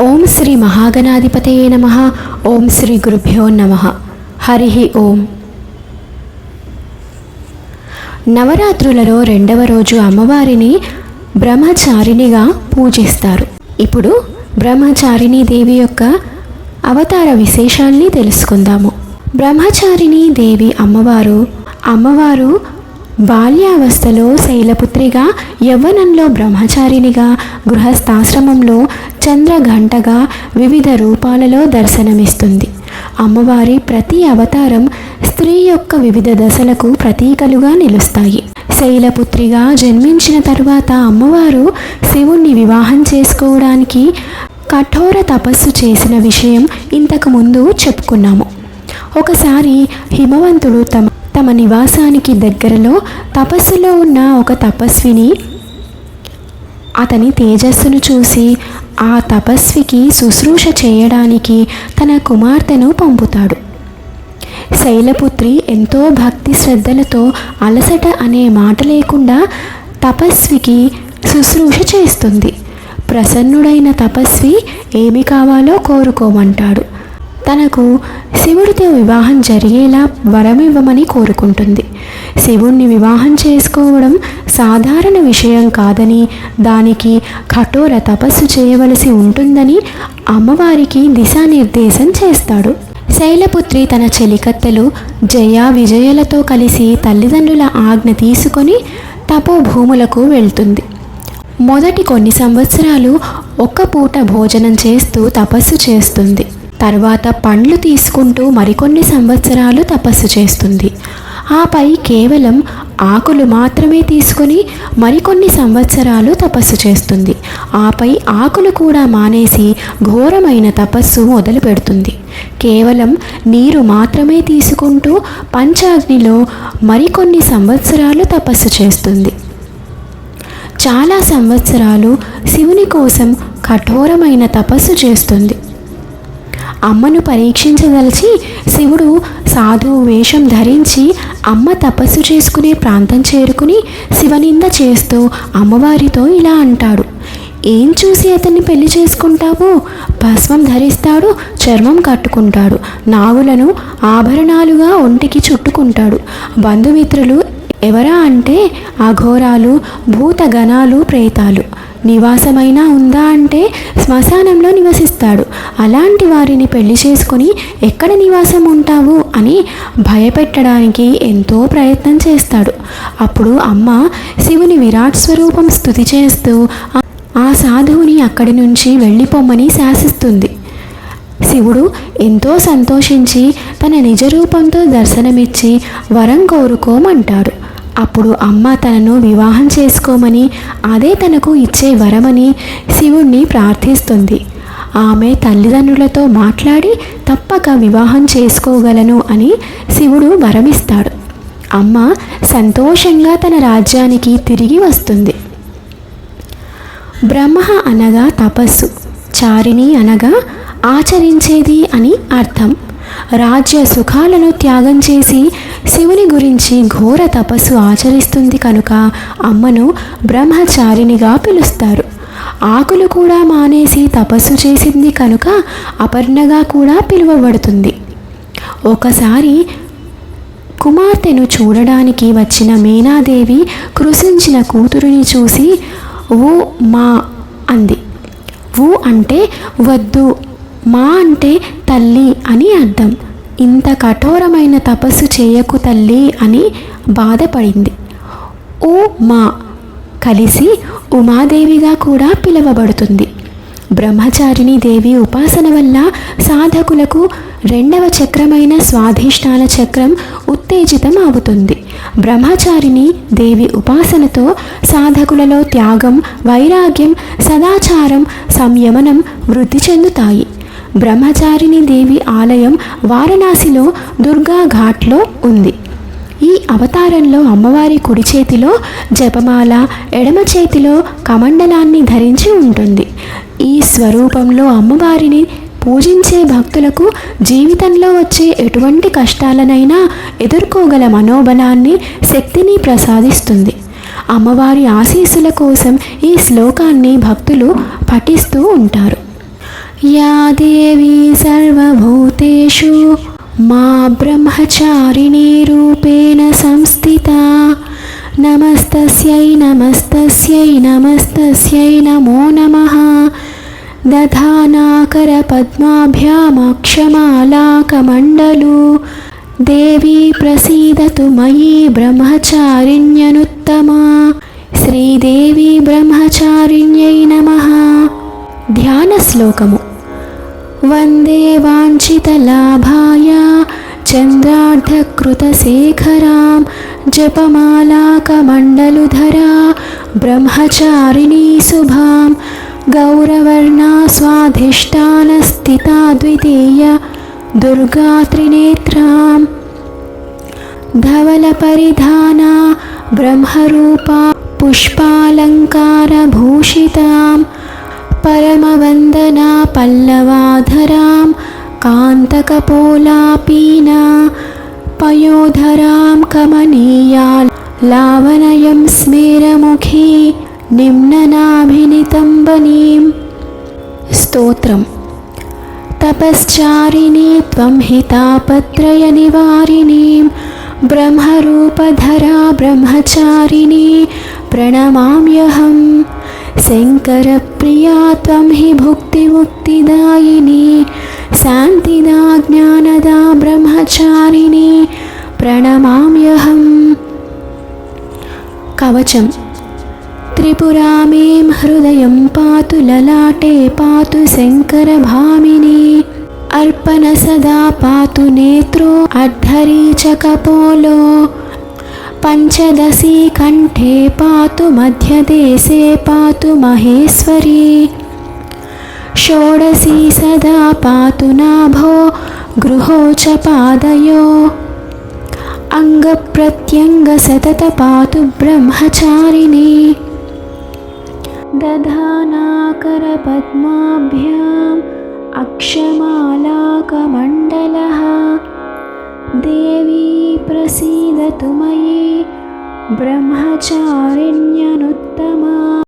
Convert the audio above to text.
ఓం శ్రీ మహాగణాధిపతయే నమ. ఓం శ్రీ గురుభ్యో నమ. హరి ఓం. నవరాత్రులలో రెండవ రోజు అమ్మవారిని బ్రహ్మచారిణిగా పూజిస్తారు. ఇప్పుడు బ్రహ్మచారిణి దేవి యొక్క అవతార విశేషాల్ని తెలుసుకుందాము. బ్రహ్మచారిణి దేవి అమ్మవారు అమ్మవారు బాల్యావస్థలో శైలపుత్రిగా యవ్వనంలో బ్రహ్మచారినిగా గృహస్థాశ్రమంలో చంద్రఘంటగా వివిధ రూపాలలో దర్శనమిస్తుంది. అమ్మవారి ప్రతి అవతారం స్త్రీ యొక్క వివిధ దశలకు ప్రతీకలుగా నిలుస్తాయి. శైలపుత్రిగా జన్మించిన తరువాత అమ్మవారు శివుణ్ణి వివాహం చేసుకోవడానికి కఠోర తపస్సు చేసిన విషయం ఇంతకు ముందు చెప్పుకున్నాము. ఒకసారి హిమవంతుడు తమ తమ నివాసానికి దగ్గరలో తపస్సులో ఉన్న ఒక తపస్విని అతని తేజస్సును చూసి ఆ తపస్వికి శుశ్రూష చేయడానికి తన కుమార్తెను పంపుతాడు. శైలపుత్రి ఎంతో భక్తి శ్రద్ధలతో అలసట అనే మాట లేకుండా తపస్వికి శుశ్రూష చేస్తుంది. ప్రసన్నుడైన తపస్వి ఏమి కావాలో కోరుకోమంటాడు. తనకు శివుడితో వివాహం జరిగేలా వరమివ్వమని కోరుకుంటుంది. శివుణ్ణి వివాహం చేసుకోవడం సాధారణ విషయం కాదని దానికి కఠోర తపస్సు చేయవలసి ఉంటుందని అమ్మవారికి దిశానిర్దేశం చేస్తాడు. శైలపుత్రి తన చెలికత్తెలు జయ విజయలతో కలిసి తల్లిదండ్రుల ఆజ్ఞ తీసుకొని తపోభూములకు వెళ్తుంది. మొదటి కొన్ని సంవత్సరాలు ఒక్క పూట భోజనం చేస్తూ తపస్సు చేస్తుంది. తర్వాత పండ్లు తీసుకుంటూ మరికొన్ని సంవత్సరాలు తపస్సు చేస్తుంది. ఆపై కేవలం ఆకులు మాత్రమే తీసుకొని మరికొన్ని సంవత్సరాలు తపస్సు చేస్తుంది. ఆపై ఆకులు కూడా మానేసి ఘోరమైన తపస్సు మొదలు పెడుతుంది. కేవలం నీరు మాత్రమే తీసుకుంటూ పంచాగ్నిలో మరికొన్ని సంవత్సరాలు తపస్సు చేస్తుంది. చాలా సంవత్సరాలు శివుని కోసం కఠోరమైన తపస్సు చేస్తుంది. అమ్మను పరీక్షించదలిచి శివుడు సాధువు వేషం ధరించి అమ్మ తపస్సు చేసుకునే ప్రాంతం చేరుకుని శివనింద చేస్తూ అమ్మవారితో ఇలా అంటాడు. ఏం చూసి అతన్ని పెళ్ళి చేసుకుంటావు? భస్మం ధరిస్తాడు చర్మం కట్టుకుంటాడు నాగులను ఆభరణాలుగా ఒంటికి చుట్టుకుంటాడు. బంధుమిత్రులు ఎవరా అంటే అఘోరాలు భూతగణాలు ప్రేతాలు. నివాసమైనా ఉందా అంటే శ్మశానంలో నివసిస్తాడు. అలాంటి వారిని పెళ్ళి చేసుకుని ఎక్కడ నివాసం ఉంటావు అని భయపెట్టడానికి ఎంతో ప్రయత్నం చేస్తాడు. అప్పుడు అమ్మ శివుని విరాట్ స్వరూపం స్థుతి చేస్తూ ఆ సాధువుని అక్కడి నుంచి వెళ్ళిపోమ్మని శాసిస్తుంది. శివుడు ఎంతో సంతోషించి తన నిజ రూపంతో దర్శనమిచ్చి వరం కోరుకోమంటాడు. అప్పుడు అమ్మ తనను వివాహం చేసుకోమని అదే తనకు ఇచ్చే వరమని శివుణ్ణి ప్రార్థిస్తుంది. ఆమె తల్లిదండ్రులతో మాట్లాడి తప్పక వివాహం చేసుకోగలను అని శివుడు వరమిస్తాడు. అమ్మ సంతోషంగా తన రాజ్యానికి తిరిగి వస్తుంది. బ్రహ్మ అనగా తపస్సు చారిణి అనగా ఆచరించేది అని అర్థం. రాజ్య సుఖాలను త్యాగం చేసి శివుని గురించి ఘోర తపస్సు ఆచరిస్తుంది కనుక అమ్మను బ్రహ్మచారినిగా పిలుస్తారు. ఆకులు కూడా మానేసి తపస్సు చేసింది కనుక అపర్ణగా కూడా పిలువబడుతుంది. ఒకసారి కుమార్తెను చూడడానికి వచ్చిన మీనాదేవి కృషించిన కూతురుని చూసి ఓ మా అంది. ఊ అంటే వద్దు మా అంటే తల్లి అని అర్థం. ఇంత కఠోరమైన తపస్సు చేయకు తల్లి అని బాధపడింది. ఓ మా కలిసి ఉమాదేవిగా కూడా పిలువబడుతుంది. బ్రహ్మచారిణి దేవి ఉపాసన వల్ల సాధకులకు రెండవ చక్రమైన స్వాధిష్టాన చక్రం ఉత్తేజితం అవుతుంది. బ్రహ్మచారిణి దేవి ఉపాసనతో సాధకులలో త్యాగం వైరాగ్యం సదాచారం సంయమనం వృద్ధి చెందుతాయి. బ్రహ్మచారిణి దేవి ఆలయం వారణాసిలో దుర్గా ఘాట్లో ఉంది. ఈ అవతారంలో అమ్మవారి కుడి చేతిలో జపమాల ఎడమ చేతిలో కమండలాన్ని ధరించి ఉంటుంది. ఈ స్వరూపంలో అమ్మవారిని పూజించే భక్తులకు జీవితంలో వచ్చే ఎటువంటి కష్టాలనైనా ఎదుర్కోగల మనోబలాన్ని శక్తిని ప్రసాదిస్తుంది. అమ్మవారి ఆశీస్సుల కోసం ఈ శ్లోకాన్ని భక్తులు పఠిస్తూ ఉంటారు. या देवी सर्वभूतेषु मा ब्रह्मचारिणी रूपेण संस्थिता नमस्तस्यै नमस्तस्यै नमस्तस्यै नमो नमः दधानाकरपद्माभ्यामक्षमालाकमण्डलु देवी प्रसीदतु मयि ब्रह्मचारिण्यनुत्तमा శ్రీదేవి బ్రహ్మచారిణ్యై నమ ధ్యాన శ్లోకము वन्दे वाञ्छितलाभाय चन्द्रार्धकृतशेखरां जपमालाकमण्डलुधरा ब्रह्मचारिणी शुभां गौरवर्णा स्वाधिष्ठानस्थिता द्वितीया दुर्गात्रिनेत्रां धवलपरिधाना ब्रह्मरूपा पुष्पालङ्कारभूषिताम् परमवन्दना पल्लवाधरां कान्तकपोलापीना पयोधरां कमनीया लावनयं स्मेरमुखी निम्ननाभिनितम्बनीं स्तोत्रम्। तपश्चारिणी त्वं हितापत्रयनिवारिणीं ब्रह्मरूपधरा ब्रह्मचारिणी प्रणमाम्यहं शङ्करप्रिया त्वं हि भुक्तिमुक्तिदायिनी शान्तिदा ज्ञानदा ब्रह्मचारिणी प्रणमाम्यहम् कवचम् त्रिपुरामें हृदयं पातु ललाटे पातु शङ्करभामिनी अर्पण सदा पातु नेत्रो अद्धरी च कपोलो पञ्चदशी कण्ठे पातु मध्यदेशे पातु महेश्वरी। षोडशी सदा पातु नाभो गृहो च पादयो। अङ्गप्रत्यङ्गसतत पातु ब्रह्मचारिणी। दधानाकरपद्माभ्याम् अक्षमालाकमण्डलः देवी प्रसीदतु मयि ब्रह्मचारिण्यनुत्तमा